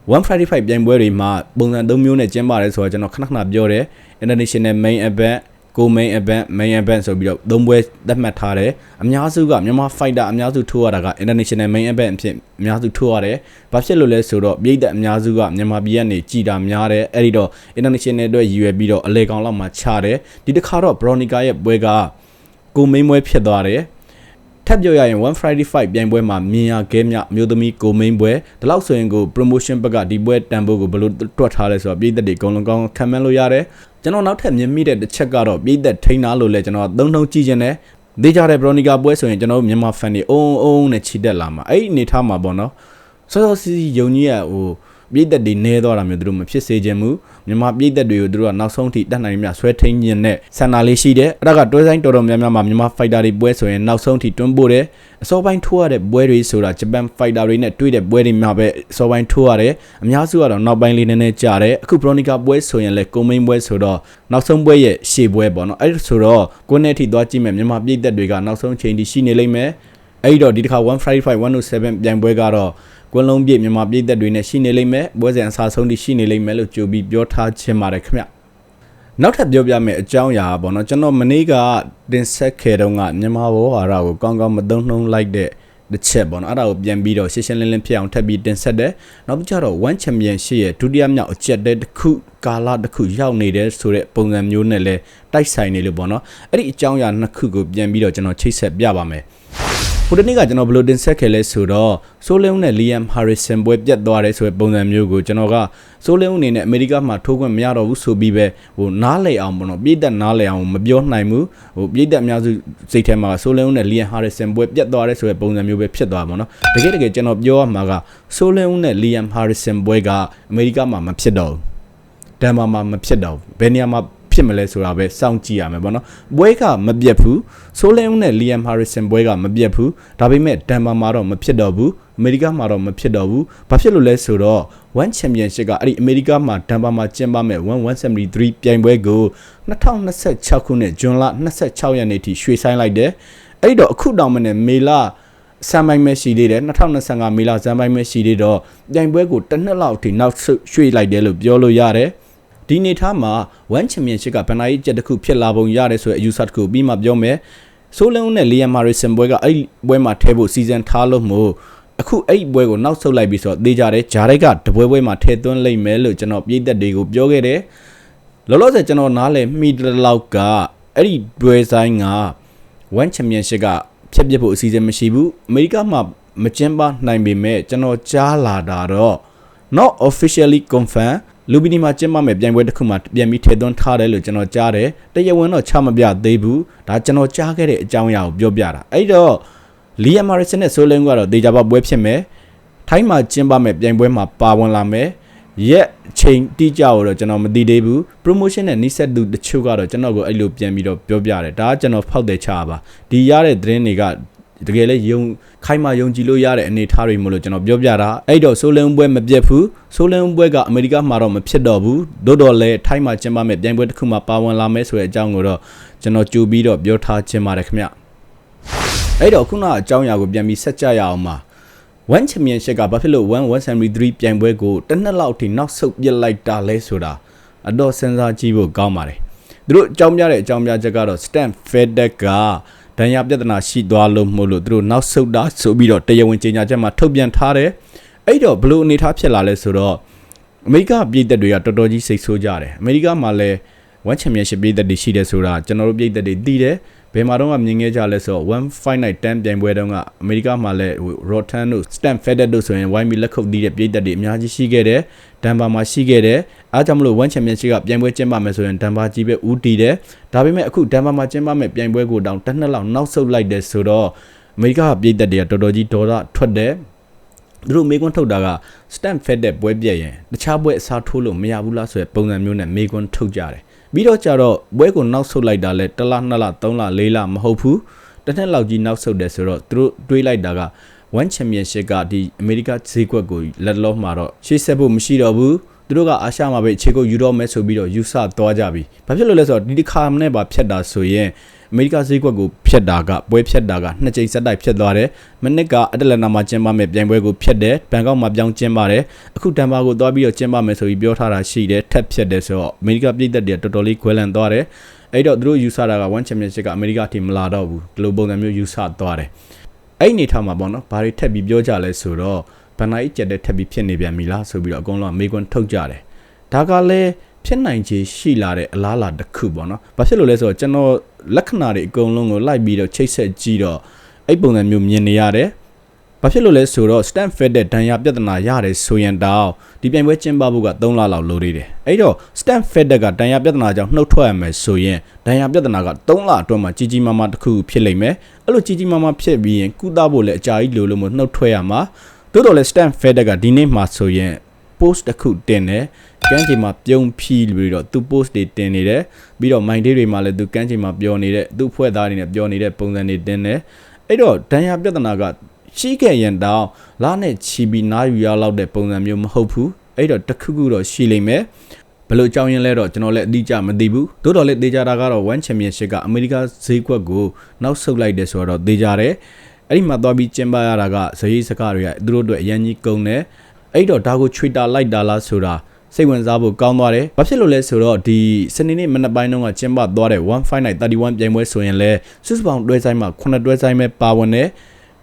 A: 155ပြိုင်ပွဲတွေမှာပုံစံ၃မျိုးနဲ့ကျင်းပါတယ်ဆိုတော့ကျွန်တော်ခဏခဏပြောတယ် International Main Event ကို main event main event ဆိုပြီးတော့သုံးပွဲသတ်မှတ်ထားတယ်အများစုကမြန်မာ fighter အများစုထိုးရတာက international main event အဖြစ်အများစုထိုးရတယ်ဘာဖြစ်လို့လဲဆိုတော့ပြည်သက်အများစုကမြန်မာပြည်ကနေကြည်တာများတယ်အဲ့ဒီတော့ international အတွက်ရည်ရွယ်ပြီးတော့အလေကောင်လောက်မှချတယ်ဒီတစ်ခါတော့ Bronica ရဲ့ပွဲကကို main ပွဲဖြစ်သွားတယ် ထပ်ပြောရရင်1 Friday Fight ပြိုင်ပွဲမှာမြင်ရခဲမြမျိုးသမီးကိုမိန်ပွဲဒီလောက်ဆိုရင်ကို promotion ဘက်ကဒီပွဲတန်ဖိုးကိုဘယ်လိုတွက်ထားလဲဆိုတော့ပြည်သက်တွေအကုန်လုံးကောင်းခံမှန်းလို့ရတယ်ကျွန်တော်နောက်ထပ်မြင်မိတဲ့တစ်ချက်ကတော့ပြည်သက်ထိန်းသားလို့လဲကျွန်တော်သုံးထုံးကြည့်ခြင်းနဲ့ဒေးကြတဲ့ Bronica ပွဲဆိုရင်ကျွန်တော်မြန်မာ fan တွေအုံအုံနဲ့ချီတက်လာမှာအဲ့ဒီအနေထားမှာပေါ့နော်စောစောစီစီယုံကြီးရဟို ပြည်သက်တွေနေသွားတာမျိုးသူတို့မဖြစ်စေချင်ဘူးမြန်မာပြည်သက်တွေကိုသူတို့ကနောက်ဆုံးထိတတ်နိုင်မြဆွဲထိန်ခြင်းနဲ့ဆန္ဒလေးရှိတယ်အဲ့ဒါကတွဲဆိုင်တော်တော်များများမှာမြန်မာဖိုက်တာတွေပွဲဆိုရင်နောက်ဆုံးထိတွန်းပို့တယ်အစောပိုင်းထိုးရတဲ့ပွဲတွေဆိုတာဂျပန်ဖိုက်တာတွေနဲ့တွေ့တဲ့ပွဲတွေမှာပဲအစောပိုင်းထိုးရတယ်အများစုကတော့နောက်ပိုင်းလေးနည်းနည်းကြာတယ်အခုဘရိုနီကာပွဲဆိုရင်လည်းကွန်မိန်ပွဲဆိုတော့နောက်ဆုံးပွဲရဲ့ရှေ့ပွဲပေါ့နော်အဲ့ဒါဆိုတော့ကိုနဲ့ထိသွားကြည့်မယ်မြန်မာပြည်သက်တွေကနောက်ဆုံးချိန်ထိရှိနေလိမ့်မယ်အဲ့တော့ဒီတစ်ခါ155 107ပြိုင်ပွဲကတော့ ကွန်းလုံးပြည့်မြန်မာပြည်သက်တွေနဲ့ရှိနေလိမ့်မယ်ပွဲစဉ်အစားဆုံးထိရှိနေလိမ့်မယ်လို့ကြိုပြီးပြောထားခြင်းပါတယ်ခင်ဗျနောက်ထပ်ပြောပြမယ့်အကြောင်းအရာပေါ့နော်ကျွန်တော်မနေ့ကတင်ဆက်ခဲ့တုန်းကမြန်မာဘောဟာရကိုကောင်းကောင်းမသုံးနှုံးလိုက်တဲ့တစ်ချက်ပေါ့နော်အဲ့ဒါကိုပြန်ပြီးတော့ရှင်းရှင်းလင်းလင်းဖြစ်အောင်ထပ်ပြီးတင်ဆက်တယ်နောက်ပြီးတော့ one championship ရဲ့ဒုတိယမြောက်အချက်တဲ့တစ်ခုကာလတစ်ခုရောက်နေတဲ့ဆိုတဲ့ပုံစံမျိုးနဲ့လဲတိုက်ဆိုင်နေလို့ပေါ့နော်အဲ့ဒီအကြောင်းအရာနှစ်ခုကိုပြန်ပြီးတော့ကျွန်တော်ချိတ်ဆက်ပြပါမယ် ဟိုတနေ့ကကျွန်တော်ဘယ်လိုတင်ဆက်ခဲ့လဲဆိုတော့ဆိုလင်းနဲ့လီယမ်ဟာရီဆန်ပွဲပြတ်သွားတယ်ဆိုတဲ့ပုံစံမျိုးကိုကျွန်တော်ကဆိုလင်းအနေနဲ့အမေရိကမှာထိုးခွင့်မရတော့ဘူးဆိုပြီးပဲဟိုနားလေအောင်ပေါ့နော်ပြည်သက်နားလေအောင်မပြောနိုင်ဘူးဟိုပြည်သက်အများစုစိတ်ထဲမှာဆိုလင်းနဲ့လီယမ်ဟာရီဆန်ပွဲပြတ်သွားတယ်ဆိုတဲ့ပုံစံမျိုးပဲဖြစ်သွားပါတော့တကယ်တကယ်ကျွန်တော်ပြောရမှာကဆိုလင်းနဲ့လီယမ်ဟာရီဆန်ပွဲကအမေရိကမှာမဖြစ်တော့ဘူးဒန်မာမှာမဖြစ်တော့ဘူးဘယ်နေရာမှာ ဖြစ်မလဲဆိုတာပဲစောင့်ကြည့်ရမယ်ပေါ့နော်ပွဲကမပြတ်ဘူးဆိုလင်းနဲ့လီယမ်ဟာရီဆန်ပွဲကမပြတ်ဘူးဒါပေမဲ့ဒန်မာမှာတော့မဖြစ်တော့ဘူးအမေရိကမှာတော့မဖြစ်တော့ဘူးဘာဖြစ်လို့လဲဆိုတော့ one championship ကအဲ့ဒီအမေရိကမှာဒန်မာမှာကျင်းပမဲ့1173ပြိုင်ပွဲကို2026ခုနှစ်ဇွန်လ26ရက်နေ့ထိရွှေ့ဆိုင်းလိုက်တယ်အဲ့တော့အခုတောင်မနဲ့မေလဆမ်ပိုင်းပဲရှိသေးတယ်2025မေလဆမ်ပိုင်းပဲရှိသေးတော့ပြိုင်ပွဲကိုတစ်နှစ်လောက်ထိနောက်ဆုတ်ရွှေ့လိုက်တယ်လို့ပြောလို့ရတယ် ဒီနေထားမှာ one championship ကဗန်နာရေးချက်တစ်ခုဖြစ်လာပုံရတယ်ဆိုတဲ့အယူဆတစ်ခုပြီးမှပြောမယ်ဆိုလင်းနဲ့လီယမ်မာရီဆန်ပွဲကအဲ့ပွဲမှာထဲဖို့စီဇန်ထားလို့မို့အခုအဲ့ဒီပွဲကိုနောက်ဆုတ်လိုက်ပြီးဆိုတော့တေးကြတယ်ဂျာရိုက်ကတပွဲပွဲမှာထည့်သွင်းလိုက်မယ်လို့ကျွန်တော်ပြည်သက်တွေကိုပြောခဲ့တယ်လောလောဆယ်ကျွန်တော်နားလည်မိတဲ့လောက်ကအဲ့ဒီပွဲဆိုင်က One Championship ကဖြတ်ပြစ်ဖို့အစီအစဉ်မရှိဘူးအမေရိကမှာမကျင်းပနိုင်ပေမဲ့ကျွန်တော်ကြားလာတာတော့ not officially confirm လူဘီနီမှာကျင်းပမယ်ပြိုင်ပွဲတစ်ခုမှာပြန်ပြီးထည့်သွင်းထားတယ်လို့ကျွန်တော်ကြားတယ်တရားဝင်တော့ချမပြသေးဘူးဒါကျွန်တော်ကြားခဲ့တဲ့အကြောင်းအရာကိုပြောပြတာအဲ့တော့လီယမ်မာရီဆန်နဲ့ဆိုလန်ကတော့ဒေဂျာဘပွဲဖြစ်မယ်ထိုင်းမှာကျင်းပမယ်ပြိုင်ပွဲမှာပါဝင်လာမယ်ရက်ချိန်တိကျတော့ကျွန်တော်မသိသေးဘူး promotion နဲ့နှိစက်သူတချို့ကတော့ကျွန်တော်ကိုအဲ့လိုပြန်ပြီးတော့ပြောပြတယ်ဒါကကျွန်တော်ဖောက်တဲ့ချပါဒီရတဲ့သတင်းတွေက တကယ်လဲယုံခိုင်းမှယုံကြည်လို့ရတဲ့အနေအထားတွေမလို့ကျွန်တော်ပြောပြတာအဲ့တော့ဆိုလန်ပွဲမပြတ်ဘူးဆိုလန်ပွဲကအမေရိကမှာတော့မဖြစ်တော့ဘူးသို့တော်လဲထိုင်းမှာကျင်းပမဲ့ပြိုင်ပွဲတစ်ခုမှာပါဝင်လာမယ်ဆိုတဲ့အကြောင်းကိုတော့ကျွန်တော်ကြိုပြီးတော့ပြောထားခြင်းပါတယ်ခင်ဗျအဲ့တော့ခုနအကြောင်းအရာကိုပြန်ပြီးဆက်ကြရအောင်ပါ One Championship ကဘာဖြစ်လို့1 173ပြိုင်ပွဲကိုတစ်နှစ်လောက်ထိနောက်ဆုတ်ပစ်လိုက်တာလဲဆိုတာအတော့စဉ်းစားကြည့်ဖို့ကောင်းပါတယ်သူတို့အကြောင်းပြတဲ့အကြောင်းပြချက်ကတော့ Stamp FedEx က ဒဏ်ရာပြဿနာရှိသွားလို့မို့လို့သူတို့နောက်ဆုတ်တာဆိုပြီးတော့တရားဝင်ကြေညာချက်မှာထုတ်ပြန်ထားတယ်အဲ့တော့ဘလို့အနေထားဖြစ်လာလဲဆိုတော့အမေရိကပြည်သက်တွေကတော်တော်ကြီးစိတ်ဆိုးကြတယ်အမေရိကမှာလည်း one championship ပြည်သက်တွေရှိတယ်ဆိုတာကျွန်တော်တို့ပြည်သက်တွေသိတယ်ဘယ်မှာတော့မြင်ခဲ့ကြလဲဆိုတော့1 fight night 10ပြိုင်ပွဲတုန်းကအမေရိကမှာလည်း Rotan တို့ Stamp Feded တို့ဆိုရင် YB လက်ခုပ်တီးတဲ့ပြည်သက်တွေအများကြီးရှိခဲ့တယ်ဒန်ဘာမှာရှိခဲ့တယ် အားကြောင့်မလို့ one championship ကပြိုင်ပွဲကျင်းပမယ်ဆိုရင်ဒန်ဘာကြီးပဲဦးတည်တယ်ဒါပေမဲ့အခုဒန်ဘာမှာကျင်းပမယ်ပြိုင်ပွဲကိုတောင်တစ်နှစ်လောက်နောက်ဆုတ်လိုက်တယ်ဆိုတော့အမေရိကပြည်သက်တွေကတော်တော်ကြီးဒေါသထွက်တယ်သူတို့မေကွန်းထုတ်တာက stamp fed တဲ့ပွဲပြက်ရင်တခြားပွဲအစားထိုးလို့မရဘူးလားဆိုတဲ့ပုံစံမျိုးနဲ့မေကွန်းထုတ်ကြတယ်ပြီးတော့ကြတော့ပွဲကိုနောက်ဆုတ်လိုက်တာလဲတစ်လနှစ်လသုံးလလေးလမဟုတ်ဘူးတစ်နှစ်လောက်ကြီးနောက်ဆုတ်တယ်ဆိုတော့သူတို့တွေးလိုက်တာက one championship ကဒီအမေရိကဈေးကွက်ကိုလက်လောမှာတော့ရှေ့ဆက်ဖို့မရှိတော့ဘူး သူတို့ကအာရှမှာပဲအခြေကိုယူတော့မယ်ဆိုပြီးတော့ယူဆသွားကြပြီ။ဘာဖြစ်လို့လဲဆိုတော့ဒီတစ်ခါနဲ့ပါဖြတ်တာဆိုရင်အမေရိကဈေးကွက်ကိုဖြတ်တာကပွဲဖြတ်တာကနှစ်ကြိမ်ဆက်တိုက်ဖြတ်သွားတယ်။မနစ်ကအတလန်နာမှာကျင်းပမယ်ပြိုင်ပွဲကိုဖြတ်တယ်။ဘန်ကောက်မှာပြောင်းကျင်းပါတယ်။အခုတန်ပါကိုသွားပြီးတော့ကျင်းပမယ်ဆိုပြီးပြောထားတာရှိတယ်။ထက်ဖြတ်တယ်ဆိုတော့အမေရိကပြည်သက်တွေတော်တော်လေးခွဲလန်သွားတယ်။အဲ့တော့သူတို့ယူဆတာက1 championship ကအမေရိကအထိမလာတော့ဘူး။ဒီလိုပုံစံမျိုးယူဆသွားတယ်။အဲ့ဒီအနေထားမှာပေါ့နော်။ဘာတွေထက်ပြီးပြောကြလဲဆိုတော့ ဘန်နာကြီးကြက်တဲ့ထက်ပြီးဖြစ်နေပြန်ပြီလားဆိုပြီးတော့အကုန်လုံးမေကွန်းထုတ်ကြတယ်။ဒါကလည်းဖြစ်နိုင်ခြေရှိလာတဲ့အလားအလာတစ်ခုပေါ့နော်။ဘာဖြစ်လို့လဲဆိုတော့ကျွန်တော်လက္ခဏာတွေအကုန်လုံးကိုလိုက်ပြီးတော့ချိတ်ဆက်ကြည့်တော့အဲ့ပုံစံမျိုးမြင်နေရတယ်။ဘာဖြစ်လို့လဲဆိုတော့ stamp fed တဲ့ဒဏ်ရာပြဿနာရတယ်ဆိုရင်တောင်ဒီပြိုင်ပွဲကျင်းပဖို့က3လလောက်လိုသေးတယ်။အဲ့တော့ stamp fed ကဒဏ်ရာပြဿနာကြောင့်နှုတ်ထွက်ရမယ်ဆိုရင်ဒဏ်ရာပြဿနာက3လအတွင်းမှာကြီးကြီးမားမားတစ်ခုဖြစ်လိမ့်မယ်။အဲ့လိုကြီးကြီးမားမားဖြစ်ပြီးရင်ကုသဖို့လည်းအကြာကြီးလိုလို့မနှုတ်ထွက်ရမှာ။ သို့တော်လည်း stamp fed ကဒီနေ့မှဆိုရင် post တစ်ခုတင်တယ်ကန်းချိန်မှာပြုံးဖြီးပြီးတော့သူ post တွေတင်နေတယ်ပြီးတော့ mind day တွေမှာလည်းသူကန်းချိန်မှာပြောနေတဲ့သူ့ဖွဲ့သားတွေနဲ့ပြောနေတဲ့ပုံစံတွေတင်တယ်အဲ့တော့ဒဏ်ရာပြဿနာကရှိခဲ့ရင်တောင်လာနဲ့ချီပြီးနားယူရလောက်တဲ့ပုံစံမျိုးမဟုတ်ဘူးအဲ့တော့တခုခုတော့ရှိလိမ့်မယ်ဘယ်လိုကြောင်းရင်းလဲတော့ကျွန်တော်လည်းအတိအကျမသိဘူးသို့တော်လည်းသေချာတာကတော့ one championship ကအမေရိကဈေးကွက်ကိုနောက်ဆုတ်လိုက်တယ်ဆိုတော့သေချာတယ် အဲ့ဒီမှာသွားပြီးကျင်းပရတာကဇရေးစကားတွေကသူတို့အတွက်အရင်ကြီးကုန်တယ်အဲ့တော့ဒါကိုချွေတာလိုက်တာလားဆိုတာစိတ်ဝင်စားဖို့ကောင်းသွားတယ်။ဘာဖြစ်လို့လဲဆိုတော့ဒီစနေနေ့မနက်ပိုင်းတုန်းကကျင်းပသွားတဲ့15931ပြိုင်ပွဲဆိုရင်လဲစုစုပေါင်းတွဲဆိုင်မှာ9တွဲဆိုင်ပဲပါဝင်တယ်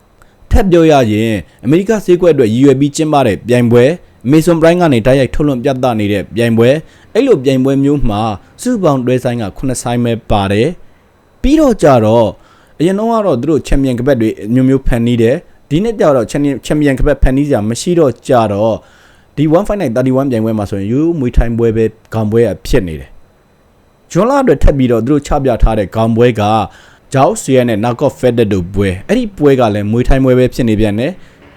A: ။ထပ်ပြောရရင်အမေရိကဈေးကွက်အတွက်ရည်ရွယ်ပြီးကျင်းပတဲ့ပြိုင်ပွဲ Mason Prime ကနေတိုက်ရိုက်ထုတ်လွှင့်ပြသနေတဲ့ပြိုင်ပွဲအဲ့လိုပြိုင်ပွဲမျိုးမှာစုစုပေါင်းတွဲဆိုင်က9ဆိုင်ပဲပါတယ်။ပြီးတော့ကြတော့ အရင်တော့ကတော့သူတို့ချန်ပီယံကပတ်တွေမျိုးမျိုးဖန်နီးတယ်ဒီနေ့ကျတော့ချန်ချန်ပီယံကပတ်ဖန်နီးစရာမရှိတော့ကြတော့ဒီ159 31ပြိုင်ပွဲမှာဆိုရင်ယူမွေထိုင်ပွဲပဲဂေါင်ပွဲကဖြစ်နေတယ်ဂျွန်လာအတွက်ထပ်ပြီးတော့သူတို့ချပြထားတဲ့ဂေါင်ပွဲကဂျောက်ဆီယန်နဲ့နာကော့ဖက်ဒက်တို့ပွဲအဲ့ဒီပွဲကလည်းမွေထိုင်ပွဲပဲဖြစ်နေပြန်တယ်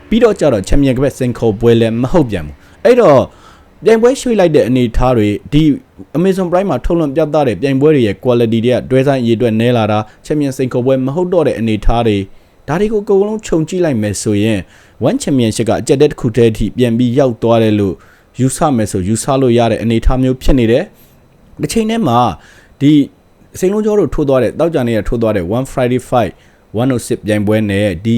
A: ပြီးတော့ကြတော့ချန်ပီယံကပတ်စင်ခေါ်ပွဲလည်းမဟုတ်ပြန်ဘူးအဲ့တော့ ပြိုင်ပွဲရွှေ့လိုက်တဲ့အနေအထားတွေဒီ Amazon Prime မှာထုတ်လွှင့်ပြသတဲ့ပြိုင်ပွဲတွေရဲ့ quality တွေကတွဲဆိုင်အရေးအတွက်နဲလာတာချန်ပီယံစင်ခေါ်ပွဲမဟုတ်တော့တဲ့အနေအထားတွေဒါတွေကိုအကုန်လုံးခြုံကြည့်လိုက်မယ်ဆိုရင် one championship ကအကြက်တဲ့တစ်ခုတည်းအထိပြန်ပြီးရောက်သွားတယ်လို့ယူဆမယ်ဆိုယူဆလို့ရတဲ့အနေအထားမျိုးဖြစ်နေတယ်။တစ်ချိန်တည်းမှာဒီစိန်လုံးကျော်တို့ထိုးသွားတဲ့တောက်ကြနေရထိုးသွားတဲ့ one friday fight 106ပြိုင်ပွဲနဲ့ဒီ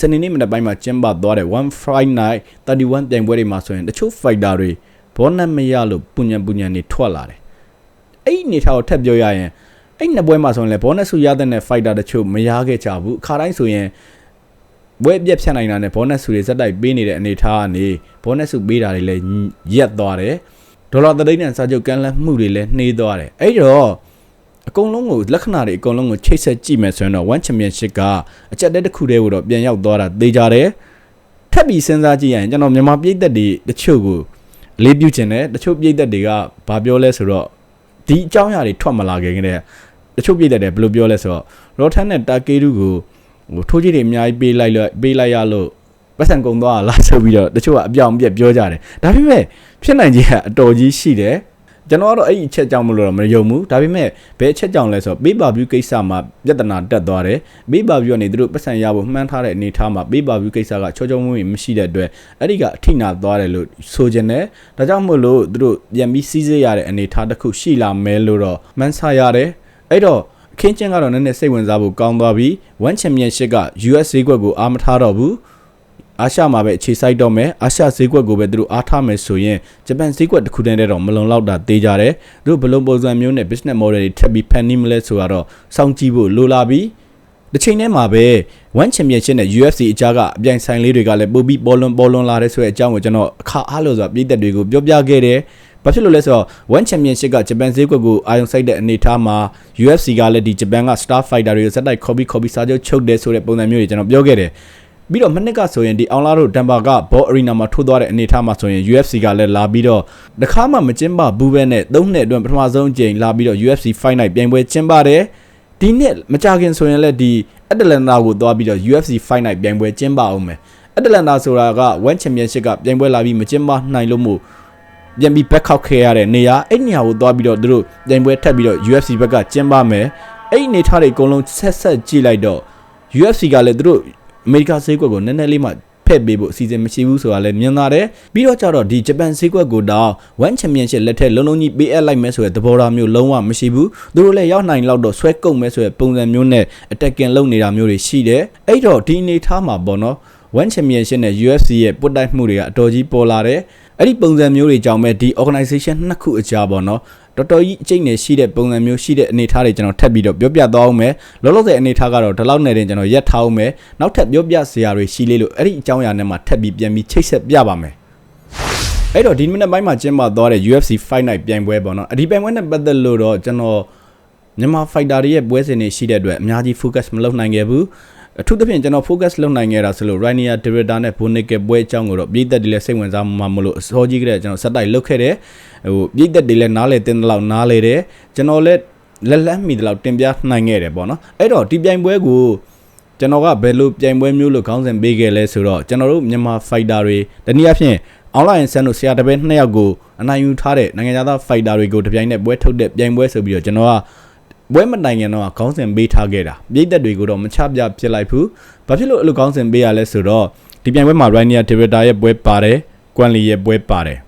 A: စနေနေ့မနက်ပိုင်းမှာကျင်းပသွားတဲ့1 friday night 31ပြိုင်ပွဲတွေမှာဆိုရင်တချို့ fighter တွေ ဘောနတ်မရလို့ပူညံပူညံနေထွက်လာတယ်။အဲ့ဒီအနေထားကိုထပ်ပြောရရင်အဲ့နှစ်ပွဲမှာဆိုရင်လည်းဘောနက်ဆူရတဲ့နဲ့ fighter တချို့မရခဲ့ကြဘူးအခါတိုင်းဆိုရင်ဘွဲပြက်ဖြတ်နိုင်တာနဲ့ဘောနက်စုတွေစက်တိုက်ပေးနေတဲ့အနေထားကနေဘောနက်စုပေးတာတွေလည်းရက်သွားတယ်ဒေါ်လာသတိနဲ့စာချုပ်ကန်လန်းမှုတွေလည်းနှေးသွားတယ်အဲ့တော့အကုန်လုံးကိုလက္ခဏာတွေအကုန်လုံးကိုချိတ်ဆက်ကြည့်မယ်ဆိုရင်တော့ one championship ကအချက်တဲတစ်ခုတည်းကိုတော့ပြန်ရောက်သွားတာသေချာတယ်ထပ်ပြီးစဉ်းစားကြည့်ရရင်ကျွန်တော်မြန်မာပြည်သက်တွေတချို့ကို အလေးပြုချင်တယ်တချို့ပြည်သက်တွေကဘာပြောလဲဆိုတော့ဒီအကြောင်းအရာတွေထွက်မလာခင်ကတည်းကတချို့ပြည်သက်တွေဘယ်လိုပြောလဲဆိုတော့ရောထန်နဲ့တာကေတူကိုဟိုထိုးကြီးတွေအများကြီးပေးလိုက်လို့ပေးလိုက်ရလို့ပတ်စံကုံသွားလားဆိုပြီးတော့တချို့ကအပြောင်ပြက်ပြောကြတယ်ဒါပေမဲ့ဖြစ်နိုင်ခြင်းကအတော်ကြီးရှိတယ် ကျွန်တော်ကတော့အဲ့ဒီအချက်ကြောင့်မလို့တော့မယုံဘူးဒါပေမဲ့ဘယ်အချက်ကြောင့်လဲဆိုတော့ပေးပါဗျူကိစ္စမှာပြဿနာတက်သွားတယ်ပေးပါဗျူကနေသူတို့ပတ်စံရဖို့မှန်းထားတဲ့အနေအထားမှာပေးပါဗျူကိစ္စကချောချောမွေ့မွေ့မရှိတဲ့အတွက်အဲ့ဒီကအထိနာသွားတယ်လို့ဆိုချင်တယ်ဒါကြောင့်မို့လို့သူတို့ပြန်ပြီးစီးစေးရတဲ့အနေအထားတစ်ခုရှိလာမဲလို့တော့မှန်းဆရတယ်အဲ့တော့အခင်းချင်းကတော့နည်းနည်းစိတ်ဝင်စားဖို့ကောင်းသွားပြီ1 championship က US ဈေးကွက်ကိုအားမထားတော့ဘူး အာရှမှာပဲအခြေစိုက်တော့မယ်အာရှဈေးကွက်ကိုပဲသူတို့အားထားမယ်ဆိုရင်ဂျပန်ဈေးကွက်တစ်ခုတည်းနဲ့တော့မလုံလောက်တာသိကြတယ်သူတို့ဘယ်လိုပုံစံမျိုးနဲ့ business model တွေထပ်ပြီးဖန်တီးမလဲဆိုတော့စောင့်ကြည့်ဖို့လိုလာပြီတစ်ချိန်တည်းမှာပဲ one championship နဲ့ UFC အကြားကအပြိုင်ဆိုင်လေးတွေကလည်းပိုပြီးပေါ်လွန်ပေါ်လွန်လာတဲ့ဆိုတဲ့အကြောင်းကိုကျွန်တော်အခါအားလို့ဆိုတာပြည်သက်တွေကိုပြောပြခဲ့တယ်။ဘာဖြစ်လို့လဲဆိုတော့ one championship ကဂျပန်ဈေးကွက်ကိုအာရုံစိုက်တဲ့အနေအထားမှာ UFC ကလည်းဒီဂျပန်က star fighter တွေကိုစက်တိုက် copy copy စာချုပ်ချုပ်တယ်ဆိုတဲ့ပုံစံမျိုးတွေကျွန်တော်ပြောခဲ့တယ်။ ပြီးတော့မနစ်ကဆိုရင်ဒီအောင်လာတို့ဒန်ဘာကဘောအရီနာမှာထိုးသွားတဲ့အနေအထားမှာဆိုရင် UFC ကလည်းလာပြီးတော့တခါမှမကျင်းပဘူးပဲနဲ့၃နှစ်အတွင်းပထမဆုံးအကြိမ်လာပြီးတော့ UFC Fight Night ပြိုင်ပွဲကျင်းပတယ်ဒီနှစ်မကြခင်ဆိုရင်လည်းဒီအက်တလန်တာကိုသွားပြီးတော့ UFC Fight Night ပြိုင်ပွဲကျင်းပအောင်မယ်အက်တလန်တာဆိုတာက One Championship ကပြိုင်ပွဲလာပြီးမကျင်းပနိုင်လို့မို့ပြန်ပြီး back out ခဲ့ရတဲ့နေရာအဲ့နေရာကိုသွားပြီးတော့သူတို့ပြိုင်ပွဲထပ်ပြီးတော့ UFC ဘက်ကကျင်းပမယ်အဲ့ဒီအနေထားတွေအကုန်လုံးဆက်ဆက်ကြည့်လိုက်တော့ UFC ကလည်းသူတို့ အမေရိကဈေးကွက်ကိုနည်းနည်းလေးမှဖက်ပေးဖို့အစီအစဉ်မရှိဘူးဆိုတာလည်းမြင်လာတယ်ပြီးတော့ကြတော့ဒီဂျပန်ဈေးကွက်ကိုတော့ One Championship လက်ထက်လုံးလုံးကြီးပေးအပ်လိုက်မယ်ဆိုတဲ့သဘောထားမျိုးလုံးဝမရှိဘူးသူတို့လည်းရောက်နိုင်လောက်တော့ဆွဲကုတ်မယ်ဆိုတဲ့ပုံစံမျိုးနဲ့ attacking လုပ်နေတာမျိုးတွေရှိတယ်အဲ့တော့ဒီအနေထားမှာပေါ့နော် One Championship နဲ့ UFC ရဲ့ပုတ်တိုက်မှုတွေကအတော်ကြီးပေါ်လာတယ် အဲ့ဒီပုံစံမျိုးတွေကြောင့်ပဲဒီ organization နှစ်ခုအကြားပေါ့နော်တော်တော်ကြီးအကျိတ်နေရှိတဲ့ပုံစံမျိုးရှိတဲ့အနေအထားတွေကျွန်တော်ထပ်ပြီးတော့ပြောပြသွားအောင်မယ်လောလောဆယ်အနေအထားကတော့ဒီလောက်နဲ့တင်ကျွန်တော်ရက်ထားအောင်မယ်နောက်ထပ်ပြောပြစရာတွေရှိလေးလို့အဲ့ဒီအကြောင်းအရာနဲ့မှထပ်ပြီးပြန်ပြီးချိတ်ဆက်ပြပါမယ်အဲ့တော့ဒီမိနစ်ပိုင်းမှာကျင်းပသွားတဲ့ UFC Fight Night ပြိုင်ပွဲပေါ့နော်အဒီပြိုင်ပွဲနဲ့ပတ်သက်လို့တော့ကျွန်တော်မြန်မာ fighter တွေရဲ့ပွဲစဉ်တွေရှိတဲ့အတွက်အများကြီး focus မလုပ်နိုင်ခဲ့ဘူး အထူးသဖြင့်ကျွန်တော် focus လုပ်နိုင်ခဲ့တာဆိုလို့ Rainier Director နဲ့ Bonique ပွဲအကြောင်းကိုတော့ပြည်သက်တွေလည်းစိတ်ဝင်စားမှာမလို့အစောကြီးကတည်းကကျွန်တော်စက်တိုက်လုပ်ခဲ့တယ်ဟိုပြည်သက်တွေလည်းနားလေတင်တဲ့လောက်နားလေတယ်ကျွန်တော်လည်းလက်လက်မိတဲ့လောက်တင်ပြနိုင်ခဲ့တယ်ပေါ့နော်အဲ့တော့ဒီပြိုင်ပွဲကိုကျွန်တော်ကဘယ်လိုပြိုင်ပွဲမျိုးလို့ခေါင်းစဉ်ပေးခဲ့လဲဆိုတော့ကျွန်တော်တို့မြန်မာ fighter တွေတနည်းအားဖြင့် online ဆန်တို့ဆရာတပည့်နှစ်ယောက်ကိုအနိုင်ယူထားတဲ့နိုင်ငံသား fighter တွေကိုတပြိုင်နက်ပွဲထုတ်တဲ့ပြိုင်ပွဲဆိုပြီးတော့ကျွန်တော်က ဘွဲမတိုင်ခင်တော့ခေါင်းစဉ်ပေးထားခဲ့တာပြည်သက်တွေကိုတော့မချပြဖြစ်လိုက်ဘူးဘာဖြစ်လို့အဲ့လိုခေါင်းစဉ်ပေးရလဲဆိုတော့ဒီပြိုင်ပွဲမှာ Rainier Director ရဲ့ပွဲပါတယ်ကွမ်လီရဲ့ပွဲပါတယ်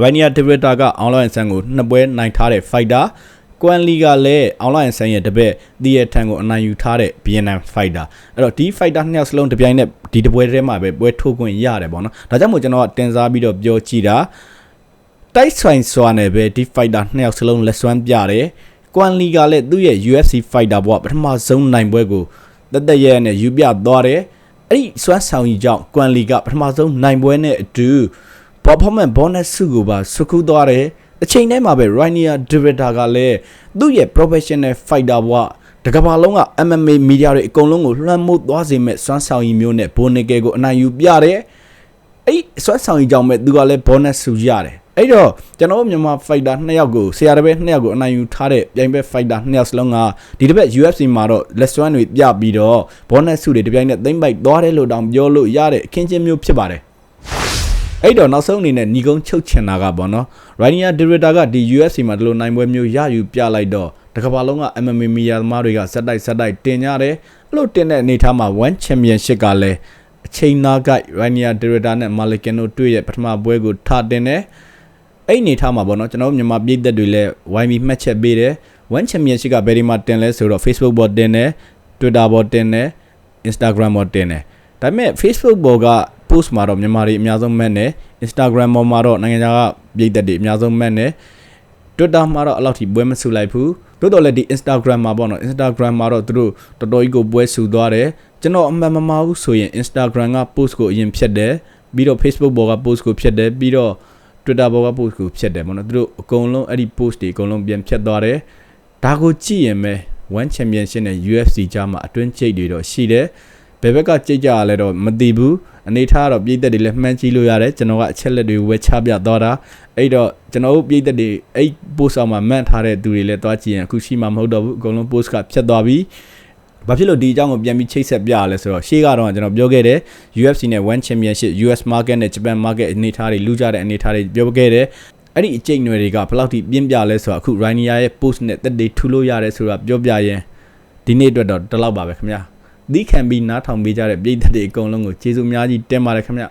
A: Rainier Director က online ဆန်ကိုနှစ်ပွဲနိုင်ထားတဲ့ fighter ကွမ်လီကလည်း online ဆန်ရဲ့တပည့်ဒီရဲ့ထန်ကိုအနိုင်ယူထားတဲ့ Vietnam fighter အဲ့တော့ဒီ fighter နှစ်ယောက်စလုံးတပြိုင်နက်ဒီတပွဲထဲမှာပဲပွဲထိုးခွင့်ရတယ်ပေါ့နော်ဒါကြောင့်မို့ကျွန်တော်ကတင်စားပြီးတော့ပြောကြည့်တာတိုက်ဆိုင်စွာနဲ့ပဲဒီ fighter နှစ်ယောက်စလုံးလက်စွမ်းပြတယ် ကွမ်လီကလည်းသူ့ရဲ့ UFC fighter ဘဝပထမဆုံးနိုင်ပွဲကိုတက်တက်ရဲနဲ့ယူပြသွားတယ်အဲ့ဒီစွမ်းဆောင်ကြီးကြောင့်ကွမ်လီကပထမဆုံးနိုင်ပွဲနဲ့အတူ performance bonus စုကိုပါစုခုသွားတယ်အချိန်ထဲမှာပဲ Rainier Director ကလည်းသူ့ရဲ့ professional fighter ဘဝတကဘာလုံးက MMA media တွေအကုန်လုံးကိုလွှမ်းမိုးသွားစေမဲ့စွမ်းဆောင်ရည်မျိုးနဲ့ဘိုနီကယ်ကိုအနိုင်ယူပြတယ်အဲ့စွမ်းဆောင်ရည်ကြောင့်မဲ့သူကလည်း bonus စုရတယ် အဲ့တော့ကျွန်တော်တို့မြန်မာ fighter နှစ်ယောက်ကိုဆရာတပည့်နှစ်ယောက်ကိုအနိုင်ယူထားတဲ့ပြိုင်ပွဲ fighter နှစ်ယောက်စလုံးကဒီတစ်ပတ် UFC မှာတော့ less one တွေပြပြီးတော့ bonus စုတွေတပြိုင်နက်သိမ့်ပိုက်သွားတယ်လို့တောင်ပြောလို့ရတဲ့အခင်းချင်းမျိုးဖြစ်ပါတယ်အဲ့တော့နောက်ဆုံးအနေနဲ့ညီကုန်းချုပ်ချင်တာကပေါ့နော် Rainier Director ကဒီ UFC မှာဒီလိုနိုင်ပွဲမျိုးရယူပြလိုက်တော့တကဘာလုံးက MMA မီယာသမားတွေကဇက်တိုက်ဇက်တိုက်တင်ကြတယ်အဲ့လိုတင်တဲ့အနေထားမှာ One Championship ကလည်းအချိန်နာဂိုက် Rainier Director နဲ့ Malikin တို့တွေ့ရဲ့ပထမပွဲကိုထတင်တယ် အဲ့အနေထားမှာပေါ့နော်ကျွန်တော်တို့မြန်မာပြည်သက်တွေလည်း YB မှတ်ချက်ပေးတယ် One Championship ကဘယ်ဒီမှာတင်လဲဆိုတော့ Facebook ပေါ်တင်တယ် Twitter ပေါ်တင်တယ် Instagram ပေါ်တင်တယ်ဒါပေမဲ့ Facebook ပေါ်က post မှာတော့မြန်မာတွေအများဆုံးမှတ်နေ Instagram ပေါ်မှာတော့နိုင်ငံခြားကပြည်သက်တွေအများဆုံးမှတ်နေ Twitter မှာတော့အလောက်ထိပွဲမဆူလိုက်ဘူးတိုးတော်လည်းဒီ Instagram မှာပေါ့နော် Instagram မှာတော့သူတို့တော်တော်ကြီးကိုပွဲဆူသွားတယ်ကျကျွန်တော်အမှန်မမှားဘူးဆိုရင် Instagram က post ကိုအရင်ဖြတ်တယ်ပြီးတော့ Facebook ပေါ်က post ကိုဖြတ်တယ်ပြီးတော့ Twitter ပေါ်က post ကိုဖြတ်တယ်ပေါ့နော်သူတို့အကုန်လုံးအဲ့ဒီ post တွေအကုန်လုံးပြန်ဖြတ်သွားတယ်ဒါကိုကြည့်ရင်ပဲ One Championship နဲ့ UFC ကြားမှာအတွင်းချိတ်တွေတော့ရှိတယ်ဘယ်ဘက်ကကြိတ်ကြရလဲတော့မသိဘူးအနေထားကတော့ပြည်သက်တွေလည်းမှန်းကြည့်လို့ရတယ်ကျွန်တော်ကအချက်လက်တွေဝယ်ချပြသွားတာအဲ့တော့ကျွန်တော်တို့ပြည်သက်တွေအဲ့ post အောက်မှာမှန်းထားတဲ့သူတွေလည်းသွားကြည့်ရင်အခုရှိမှမဟုတ်တော့ဘူးအကုန်လုံး post ကဖြတ်သွားပြီ ဘာဖြစ်လို့ဒီအကြောင်းကိုပြန်ပြီးချိတ်ဆက်ပြရလဲဆိုတော့ရှေ့ကတော့ကျွန်တော်ပြောခဲ့တယ် UFC နဲ့ One Championship US market နဲ့ Japan market အနေအထားတွေလူကြတဲ့အနေအထားတွေပြောခဲ့တယ်အဲ့ဒီအကျိတ်နွယ်တွေကဘယ်လောက်ထိပြင်းပြလဲဆိုတော့အခု Rainier ရဲ့ post နဲ့တက်တွေထူလို့ရတယ်ဆိုတာပြောပြရင်ဒီနေ့အတွက်တော့ဒီလောက်ပါပဲခင်ဗျာသီးခံပြီးနားထောင်ပေးကြတဲ့ပြည်သက်တွေအကုန်လုံးကိုကျေးဇူးအများကြီးတင်ပါတယ်ခင်ဗျာ